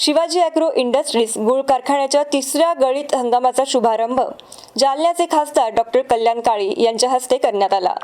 Shivaji agro industries गुळ कारखान्याच्या तिसऱ्या गळीत हंगामाचा शुभारंभ. जालन्याचे खासदार डॉक्टर कल्याण काळी यांच्या हस्ते करण्यात आला.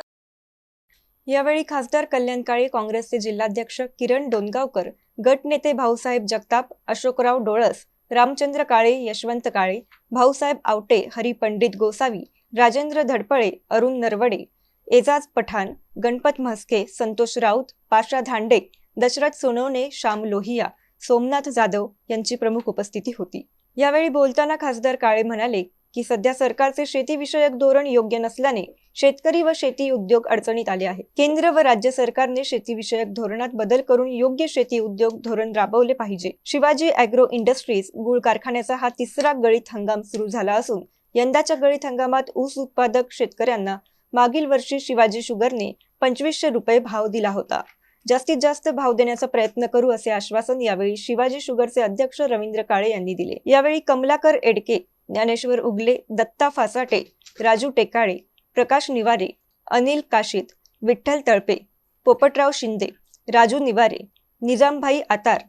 यावेळी खासदार कल्याण काळे काँग्रेसचे जिल्हाध्यक्ष किरण डोनगावकर गटनेते भाऊसाहेब जगताप अशोकराव डोळस रामचंद्र काळे यशवंत काळे भाऊसाहेब आवटे हरिपंडित गोसावी राजेंद्र धडपळे अरुण नरवडे एजाज पठाण गणपत म्हस्के संतोष राऊत पाशा धांडे दशरथ सोनवणे श्याम लोहिया सोमनाथ जाधव यांची प्रमुख उपस्थिती होती. यावेळी बोलताना खासदार काळे म्हणाले की सध्या सरकारचे शेतीविषयक धोरण योग्य नसल्याने शेतकरी व शेती उद्योग अडचणीत आले आहे केंद्र व राज्य सरकारने शेतीविषयक धोरणात बदल करून योग्य शेती उद्योग धोरण राबवले पाहिजे. शिवाजी अॅग्रो इंडस्ट्रीज गुळ कारखान्याचा हा तिसरा गळीत हंगाम सुरू झाला असून यंदाच्या गळीत हंगामात ऊस उत्पादक शेतकऱ्यांना मागील वर्षी शिवाजी शुगरने पंचवीसशे रुपये भाव दिला होता. जास्तीत जास्त भाव देण्याचा प्रयत्न करू असे आश्वासन यावेळी शिवाजी शुगरचे अध्यक्ष रवींद्र काळे यांनी दिले. यावेळी कमलाकर एडके ज्ञानेश्वर उगले दत्ता फासाटे राजू टेकाळे प्रकाश निवारे अनिल काशीत विठ्ठल तळपे पोपटराव शिंदे राजू निवारे निजामभाई आतार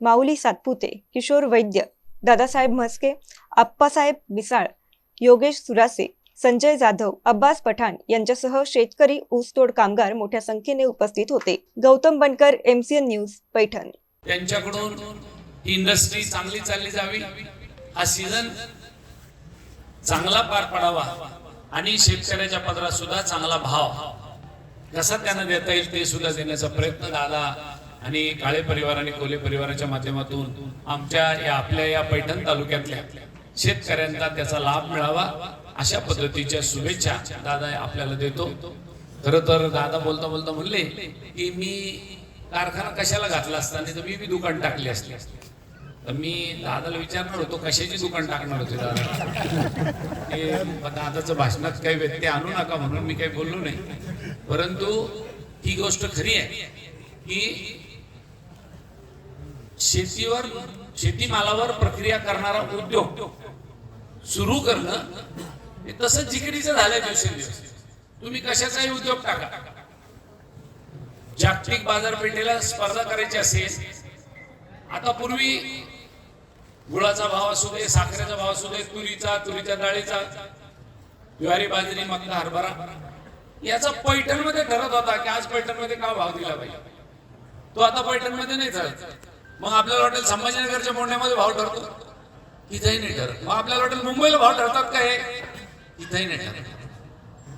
माऊली सातपुते किशोर वैद्य दादासाहेब म्हस्के आप्पासाहेब मिसाळ योगेश सुरासे संजय जाधव अब्बास पठाण यांच्यासह शेतकरी ऊसतोड कामगार मोठ्या संख्येने उपस्थित होते. Gautam Bankar MCN news Paithan. त्यांच्याकडून ही इंडस्ट्री चांगली चालली जावी. हा सीझन चांगला पार पडावा आणि शेतकऱ्याच्या पदरात सुद्धा चांगला भाव. कसा त्यांना देता येईल ते सुद्धा देण्याचा प्रयत्न झाला आणि काळे परिवार आणि कोले परिवाराच्या माध्यमातून आमच्या या आपल्या या पैठण तालुक्यातल्या. शेतकऱ्यांना त्याचा लाभ मिळावा अशा पद्धतीच्या शुभेच्छा दादा आपल्याला देतो. खर तर दादा बोलता बोलता म्हणले की मी कारखाना कशाला घातला असता? नाही तर मी बी दुकान टाकले असते. तर मी दादाला विचारणार होतो कशाची दुकान टाकणार होते दादा? ते दादाचं भाषणात काही व्यत्यय आणू नका म्हणून मी काही बोललो नाही. परंतु ही गोष्ट खरी आहे की शेतीवर शेतीमालावर प्रक्रिया करणारा उद्योग सुरू करणं हे तसंच जिकिरीचं झालंय दिवसेंदिवस. तुम्ही कशाचाही उद्योग टाका. जागतिक बाजारपेठेला स्पर्धा करायची असेल आता पूर्वी गुळाचा भाव असू दे साखरेचा भाव असू दे तुरीचा तुरीच्या डाळीचा ज्वारी बाजरी मक्का हरभरा याचा पैठणमध्ये ठरत होता की आज पैठणमध्ये काय भाव दिला पाहिजे? तो आता पैठणमध्ये नाही ठरत मग आपल्याला वाटेल संभाजीनगरच्या मोंढ्यामध्ये भाव ठरतो. तिथेही नाही ठरत. मग आपल्याला वाटेल मुंबईला भाव ठरतात का हे? तिथेही नाही ठरत.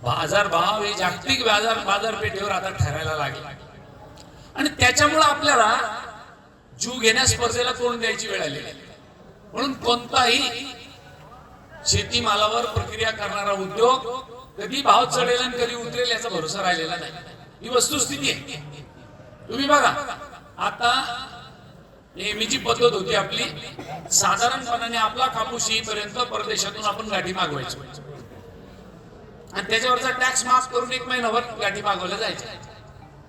बाजार भाव हे जागतिक बाजार बाजारपेठेवर आता ठरायला लागले. आणि त्याच्यामुळे आपल्याला जीव घेण्या स्पर्धेला तोंड द्यायची वेळ आली म्हणून कोणताही शेतीमालावर प्रक्रिया करणारा उद्योग कधी भाव चढेल आणि कधी उतरेल याचा भरोसा राहिलेला नाही. ही वस्तुस्थिती आहे. तुम्ही बघा आता नेहमीची पद्धत होती आपली. साधारणपणाने आपला कापूस येईपर्यंत परदेशातून आपण गाठी मागवायचो. आणि त्याच्यावरचा टॅक्स माफ करून एक महिनाभर गाठी मागवल्या जायच्या.